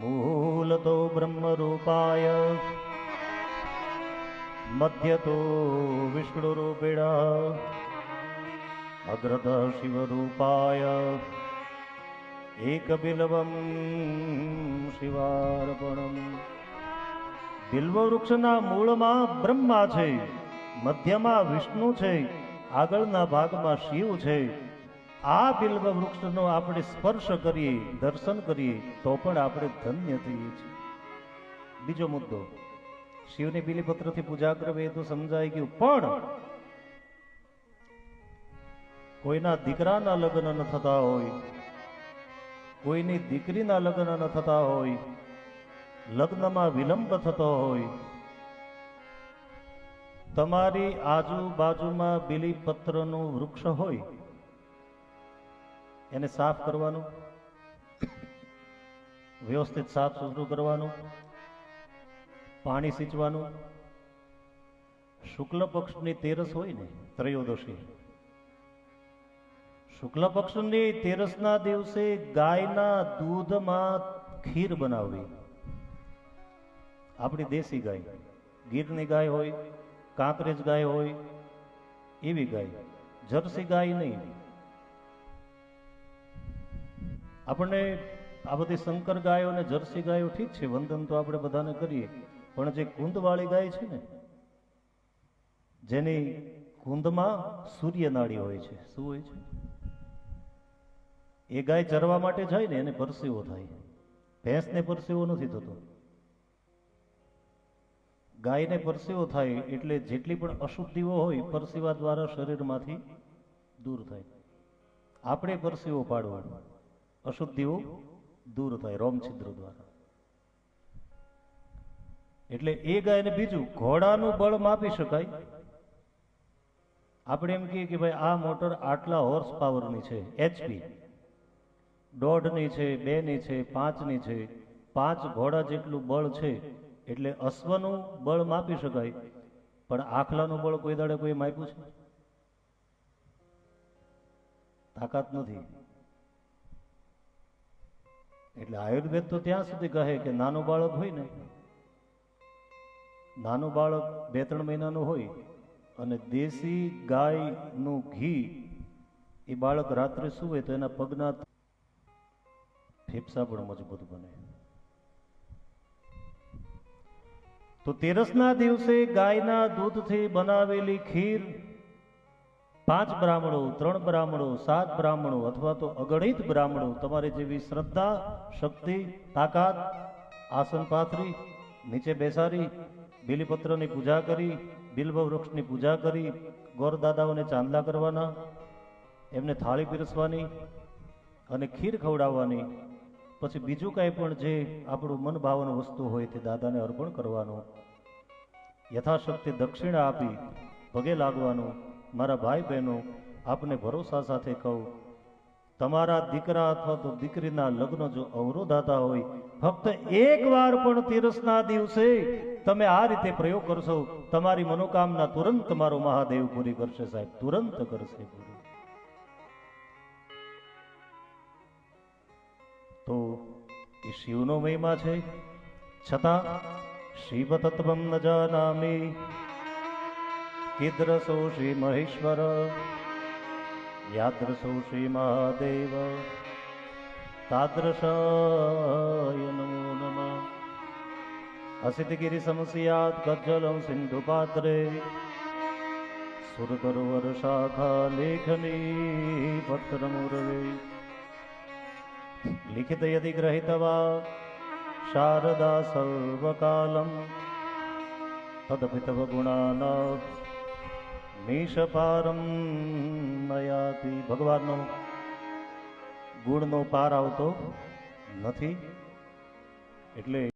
મૂલતો બ્રહ્મરૂપાય મધ્યતો વિષ્ણુરૂપિણ અગ્રત શિવરૂપાય એકબિલ્વમ શિવાર્પણમ બિલ્વ વૃક્ષના મૂળમાં બ્રહ્મા છે, મધ્યમાં વિષ્ણુ છે, આગળના ભાગમાં શિવ છે આ બિલ્વ વૃક્ષનો આપણે સ્પર્શ કરીએ દર્શન કરીએ તો પણ આપણે ધન્ય થઈએ છીએ. બીજો મુદ્દો, શિવની બિલીપત્રથી પૂજા કરવી એ તો સમજાઈ ગયું, પણ કોઈના દીકરાના લગ્ન ન થતા હોય, કોઈની દીકરીના લગ્ન ન થતા હોય, લગ્નમાં વિલંબ થતો હોય, તમારી આજુબાજુમાં બિલીપત્રનું વૃક્ષ હોય એને સાફ કરવાનું, વ્યવસ્થિત સાફ સુથરું કરવાનું, પાણી સિંચવાનું. શુક્લ પક્ષની તેરસ હોય ને ત્રયોદશી, શુક્લ પક્ષની તેરસના દિવસે ગાયના દૂધમાં ખીર બનાવવી. આપણી દેશી ગાય, ગીરની ગાય હોય, કાંકરેજ ગાય હોય, એવી ગાય, જર્સી ગાય નહીં. આપણને આ બધી શંકર ગાયો અને જર્સી ગાયો ઠીક છે, વંદન તો આપણે બધાને કરીએ. પણ જે કુંદવાળી ગાય છે ને, જેની કુંદમાં સૂર્યનાળી હોય છે, શું હોય છે? એ ગાય ચરવા માટે જાય ને, એને પરસેવો થાય. ભેંસને પરસેવો નથી થતો. ગાયને પરસેવો થાય એટલે જેટલી પણ અશુદ્ધિઓ હોય, પરસેવા દ્વારા શરીરમાંથી દૂર થાય. આપણે પરસેવો પાડવાનો. અશુદ્ધિઓ દૂર થાય, રોમછિદ્ર દ્વારા. એટલે એ ગાયને બીજું ઘોડાનું બળ માપી શકાય. આપણે એમ કહીએ કે ભાઈ, આ મોટર આટલા હોર્સ પાવરની છે એચપી દોઢની છે, બેની છે, પાંચની છે, પાંચ ઘોડા જેટલું બળ છે, એટલે અશ્વનું બળ માપી શકાય. પણ આખલાનું બળ કોઈ દાડે કોઈ માપ્યું છે? તાકાત નથી. એટલે આયુર્વેદ તો ત્યાં સુધી કહે કે નાનું બાળક હોય ને, નાનું બાળક બે ત્રણ મહિનાનું હોય અને દેશી ગાયનું ઘી એ બાળક રાત્રે સુવે તો એના પગના ફેફસા પણ મજબૂત બને. તો તેરસના દિવસે ગાયના દૂધથી બનાવેલી ખીર પાંચ બ્રાહ્મણો, ત્રણ બ્રાહ્મણો, સાત બ્રાહ્મણો અથવા તો અગણિત બ્રાહ્મણો તમારે જેવી શ્રદ્ધા, શક્તિ, તાકાત, આસન પાથરી, નીચે બેસાડી, બિલીપત્રની પૂજા કરી બિલ્વ વૃક્ષની પૂજા કરી ગોરદાદાઓને ચાંદલા કરવાના, એમને થાળી પીરસવાની અને ખીર ખવડાવવાની. પછી બીજું કાંઈ પણ જે આપણું મન ભાવન વસ્તુ હોય તે દાદાને અર્પણ કરવાનું. યથાશક્તિ દક્ષિણા આપી પગે લાગવાનું. મારા ભાઈ બહેનો, આપને ભરોસા સાથે કહું, તમારા દીકરા અથવા તો દીકરીના લગ્ન જો અવરોધાતા હોય, ફક્ત એક વાર પણ તીરસના દિવસે તમે આ રીતે પ્રયોગ કરશો, તમારી મનોકામના તુરંત તમારો મહાદેવ પૂરી કરશે સાહેબ, તુરંત કરશે તો એ શિવનો મહિમા છે. છતાં શિવ તત્વમ ન જાનામી કીદ્રસો શ્રી મહેશ્વર યાદ્રસો શ્રી મહાદેવ. તાદ્રશાય નમો નમ. અસિતગીરી સમસ્યાત કજ્જલમ સિંધુ પાત્રે. સુરતરોવર શાખા લેખની પત્રમુરવે. લિખિત યદિ ગ્રહિતવા શારદા સર્વકાલમ. તદપિતવ ગુણાન મીશપારમ નયાતિ. ભગવાનનો ગુણનો પાર આવતો નથી. એટલે